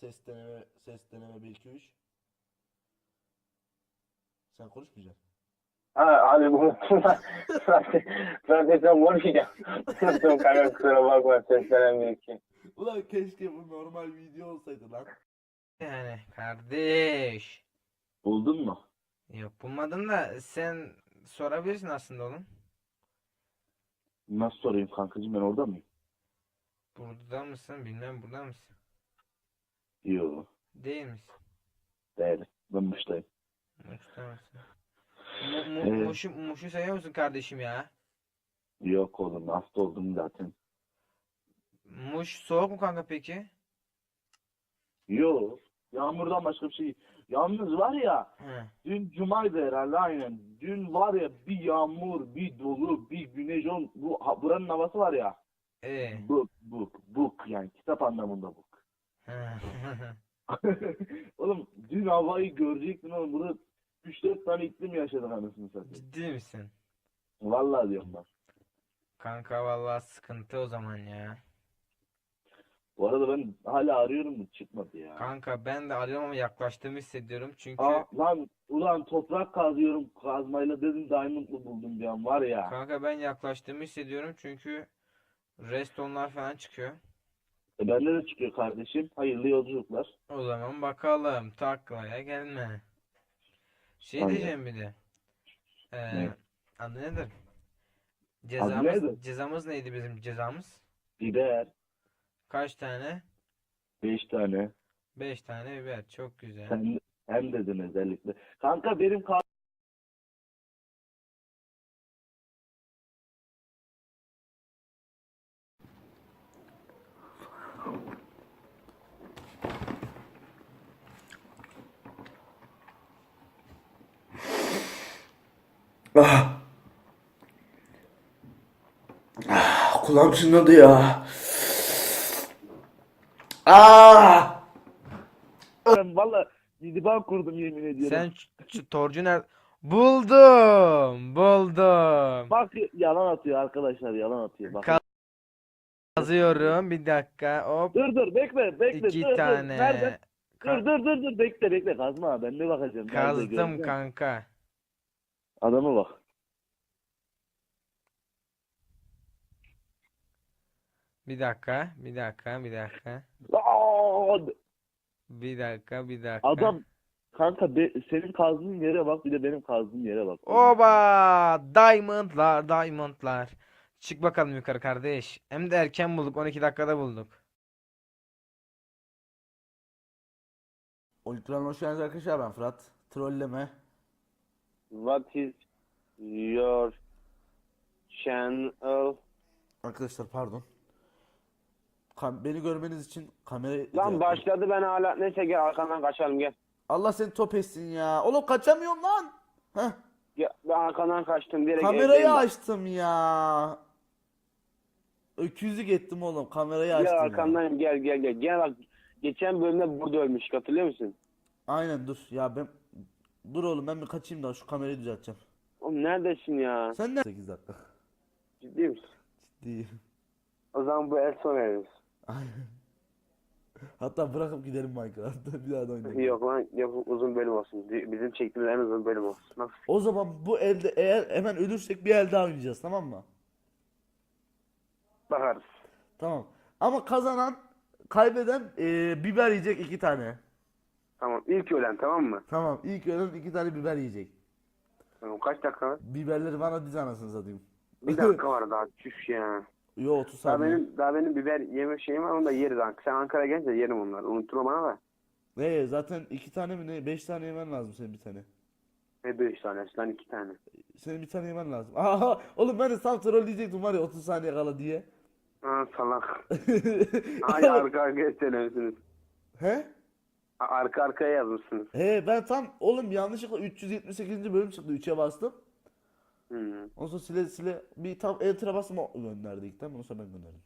Ses deneme, ses deneme 1 2 3. Sen konuşmayacaksın. Ha abi bu zaten zaten sen konuşacağım. Unuttum kanka kusura bakma seslenemiyor ki. Ulan keşke bu normal video olsaydı lan. Yani kardeş. Buldun mu? Yok bulmadım da sen sorabilirsin aslında oğlum. Nasıl sorayım kankacığım ben orada mıyım? Burada mısın bilmem burada mısın? Yok. Değil misin? Değil. Ben dıştayım. Muş'ta mısın? Mu, mu, Evet. Muş'u, Muş'u seviyor musun kardeşim ya? Yok oğlum hasta oldum zaten. Muş soğuk mu kanka peki? Yok. Yağmurdan başka bir şey. Yalnız var ya He. dün cumaydı herhalde aynen. Dün var ya bir yağmur, bir dolu, bir güneş. ol- Bu ha- buranın havası var ya. Ee. Buk, buk, buk yani kitap anlamında buk. Oğlum dün havayı görecektin oğlum. Burada 3-4 tane iklim yaşadık anasını satayım. Ciddi misin? Vallahi diyorum bak. Kanka vallahi sıkıntı o zaman ya. Bu arada ben hala arıyorum da çıkmadı ya. Kanka ben de arıyorum ama yaklaştığımı hissediyorum çünkü Aa, lan ulan toprak kazıyorum kazmayla dedim diamond'lı buldum bir an var ya. kanka ben yaklaştığımı hissediyorum çünkü restonlar falan çıkıyor. E, bende de çıkıyor kardeşim. Hayırlı yolculuklar. O zaman bakalım taklaya gelme. Şey Aynen. diyeceğim bir de. Ee, Ne? adı nedir? Cezamız, nedir? cezamız neydi bizim cezamız? Biber. Kaç tane? 5 tane. 5 tane biber. Çok güzel. Sen hem dedin özellikle. Kanka benim Ah. Ah, kulağım çınladı ya. Ah! Ben valla didiban kurdum yemin ediyorum. Sen ç- torcu nerede? Buldum. Buldum. Bak yalan atıyor arkadaşlar yalan atıyor. Bak. Ka- Yazıyorum. Bir dakika. Hop. Dur dur bekle bekle İki dur dur. tane. Nerede? Ka- Dur dur dur dur bekle bekle kazma ben de bakacağım. Nerede Kazdım göreceğim. kanka. Adama bak. Bir dakika. Bir dakika. Bir dakika. Aa, Bir dakika. Bir dakika. adam kanka be- senin kazdığın yere bak bir de benim kazdığım yere bak. Oba! Diamondlar, diamondlar. Çık bakalım yukarı kardeş. Hem de erken bulduk. 12 dakikada bulduk. Ultran hoş geldiniz arkadaşlar ben Fırat. Trolleme. What is your channel? Arkadaşlar pardon. Kam- beni görmeniz için kamerayı Lan başladı ben hala neyse gel arkandan kaçalım gel. Allah seni top etsin ya. Oğlum kaçamıyorum lan. Heh. Gel, ben arkandan kaçtım direkt Kamerayı evdeyim açtım ya. Öküzlük ettim oğlum. Kamerayı Gel açtım ya. arkandayım gel gel gel. Gel bak geçen bölümde burada ölmüş hatırlıyor musun? Aynen dur. Ya ben dur oğlum ben bir kaçayım da şu kamerayı düzelteceğim. Oğlum neredesin ya? Sen ne? 8 dakika. Ciddi misin? Ciddiyim. O zaman bu el son veririz. Aynen. Hatta bırakıp gidelim Minecraft'ta bir daha da oynayalım. Yok lan yok uzun bölüm olsun. Bizim çektiğimiz en uzun bölüm olsun. Nasıl? O zaman bu elde eğer hemen ölürsek bir el daha oynayacağız tamam mı? Bakarız. Tamam. Ama kazanan kaybeden eee, biber yiyecek iki tane. Tamam ilk ölen tamam mı? Tamam. İlk ölen iki tane biber yiyecek. Tamam kaç dakika var? Biberleri bana diz anasını satayım. Bir dakika var daha çüş ya. Yo 30 Daha saniye. benim, daha benim biber yeme şeyim var onu da yeriz. Sen Ankara'ya gelince yerim onları. Unutturma bana da. Ne zaten iki tane mi ne? Beş tane yemen lazım senin bir tane. Ne beş tane, sen iki tane. Senin bir tane yemen lazım. Aha oğlum ben de tam trolleyecektim var ya 30 saniye kala diye. Aa salak. Ay arka söylemişsiniz. He? Arka arkaya yazmışsınız. He ben tam oğlum yanlışlıkla 378. bölüm çıktı 3'e bastım. Hmm. Ondan sonra sile sile bir tam enter'a bastım o gönderdi ilk ondan sonra ben gönderdim.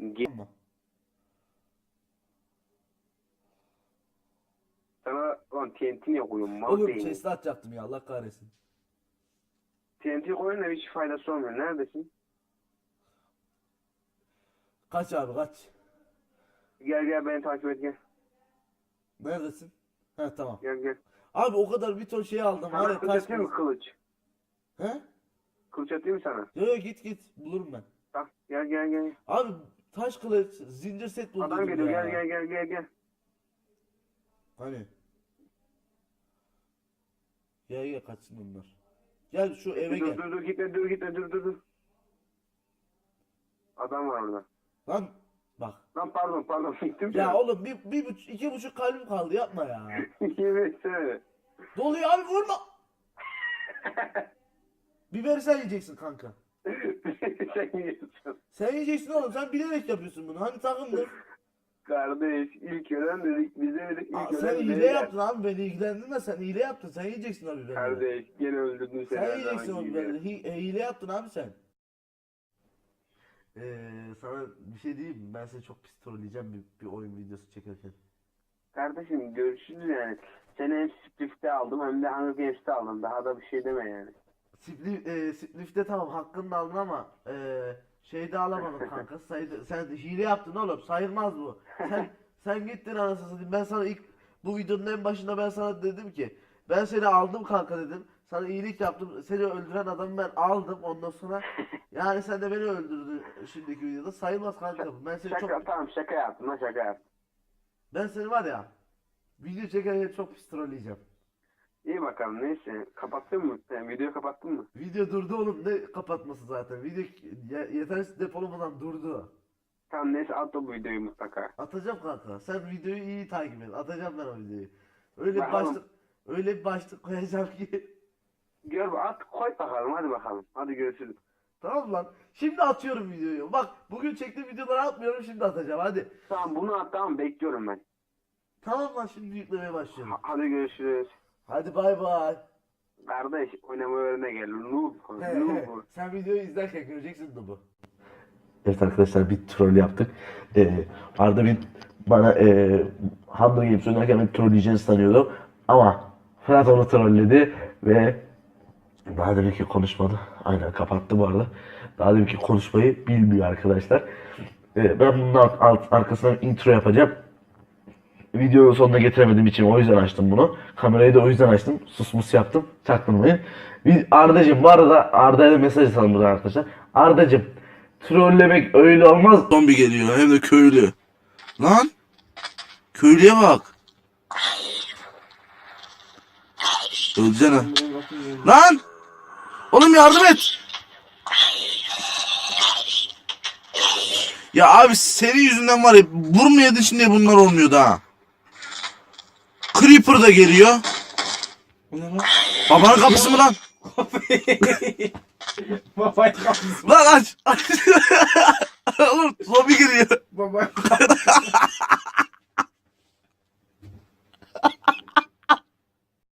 Ge- Ama Sana lan TNT niye koyuyorsun? Mal oğlum değil. chest'i atacaktım ya Allah kahretsin. TNT koyun da hiç faydası olmuyor. Neredesin? Kaç abi kaç. Gel gel beni takip et gel. Neredesin? He tamam. Gel gel. Abi o kadar bir ton şey aldım. Sana Hala kılıç atayım mı kılıç? He? Kılıç atayım mı sana? Yo yo git git bulurum ben. Bak gel gel gel. Abi taş kılıç, zincir set buldum Adam geliyor gel gel gel gel gel. Hani? Gel gel kaçsın onlar. Gel şu eve dur gel. dur dur gitme dur gitme dur dur dur. Adam var orada. Lan bak. Lan pardon pardon gittim Ya oğlum bir, bir buçuk, iki buçuk kalbim kaldı yapma ya. Yemin etsene. Doluyor abi vurma. Biberi sen yiyeceksin kanka. Sen yiyorsun. Sen yiyeceksin oğlum sen bilerek yapıyorsun bunu. Hani takımdır. Kardeş ilk ölen dedik bize dedik ilk Aa, ölen sen hile yaptın abi beni ilgilendirme sen hile yaptın sen yiyeceksin o biberi. Kardeş gene öldürdün seni. Sen yiyeceksin o zamanki biberi. gibi. Hi- e, hile yaptın abi sen. Ee, sana bir şey diyeyim mi? Ben seni çok pis trolleyeceğim bir, bir oyun videosu çekerken. Kardeşim görüşürüz yani. Seni hem Splift'te aldım hem de Hunger Games'te aldım. Daha da bir şey deme yani. Splif, e, Splif'te tamam hakkını aldın ama e, şeyde alamadın kanka. Saydı, sen hile yaptın oğlum sayılmaz bu. Sen sen gittin anasını satayım. Ben sana ilk bu videonun en başında ben sana dedim ki ben seni aldım kanka dedim. Sana iyilik yaptım. Seni öldüren adamı ben aldım ondan sonra. Yani sen de beni öldürdün şimdiki videoda. Sayılmaz kanka. Ben seni Şaka çok tamam şaka yaptım lan şaka yaptım. ben seni var ya video çekerken çok pis trolleyeceğim. İyi bakalım neyse. Kapattın mı? Yani videoyu kapattın mı? Video durdu oğlum ne kapatması zaten. Video ye- yetersiz depolamadan durdu. Tamam neyse at o bu videoyu mutlaka. Atacağım kanka. Sen videoyu iyi takip et. Atacağım ben o videoyu. Öyle Bakalım. başlık öyle bir başlık koyacağım ki. Gör at koy bakalım hadi bakalım. Hadi görüşürüz. tamam lan. Şimdi atıyorum videoyu. Bak bugün çektiğim videoları atmıyorum şimdi atacağım hadi. Tamam bunu at tamam bekliyorum ben. Tamam lan şimdi yüklemeye başlıyorum. Ha- hadi görüşürüz. Hadi bay bay. Kardeş oynama öğrene gel. Noob. Noob. Sen videoyu izlerken göreceksin bu. Evet arkadaşlar bir troll yaptık. Ee, Arda bir bana e, Hunger Games oynarken beni trolleyeceğini sanıyordu. Ama Fırat onu trolledi ve daha demek ki konuşmadı. Aynen kapattı bu arada. Daha demek ki konuşmayı bilmiyor arkadaşlar. Ee, ben bunun alt, alt, arkasına bir intro yapacağım. Videonun sonuna getiremediğim için o yüzden açtım bunu. Kamerayı da o yüzden açtım. Sus mus yaptım. Çaktırmayın. Ardacım bu arada Arda'ya da mesaj atalım buradan arkadaşlar. Ardacım trollemek öyle olmaz. Zombi geliyor hem de köylü. Lan. Köylüye bak. Ölsene. Lan. Oğlum yardım et. Ya abi senin yüzünden var ya vurmayadın şimdi bunlar olmuyordu ha. Creeper da geliyor. Babanın kapısı mı lan? Babayı kapısı. Lan aç. aç. Oğlum zombi geliyor. Babayı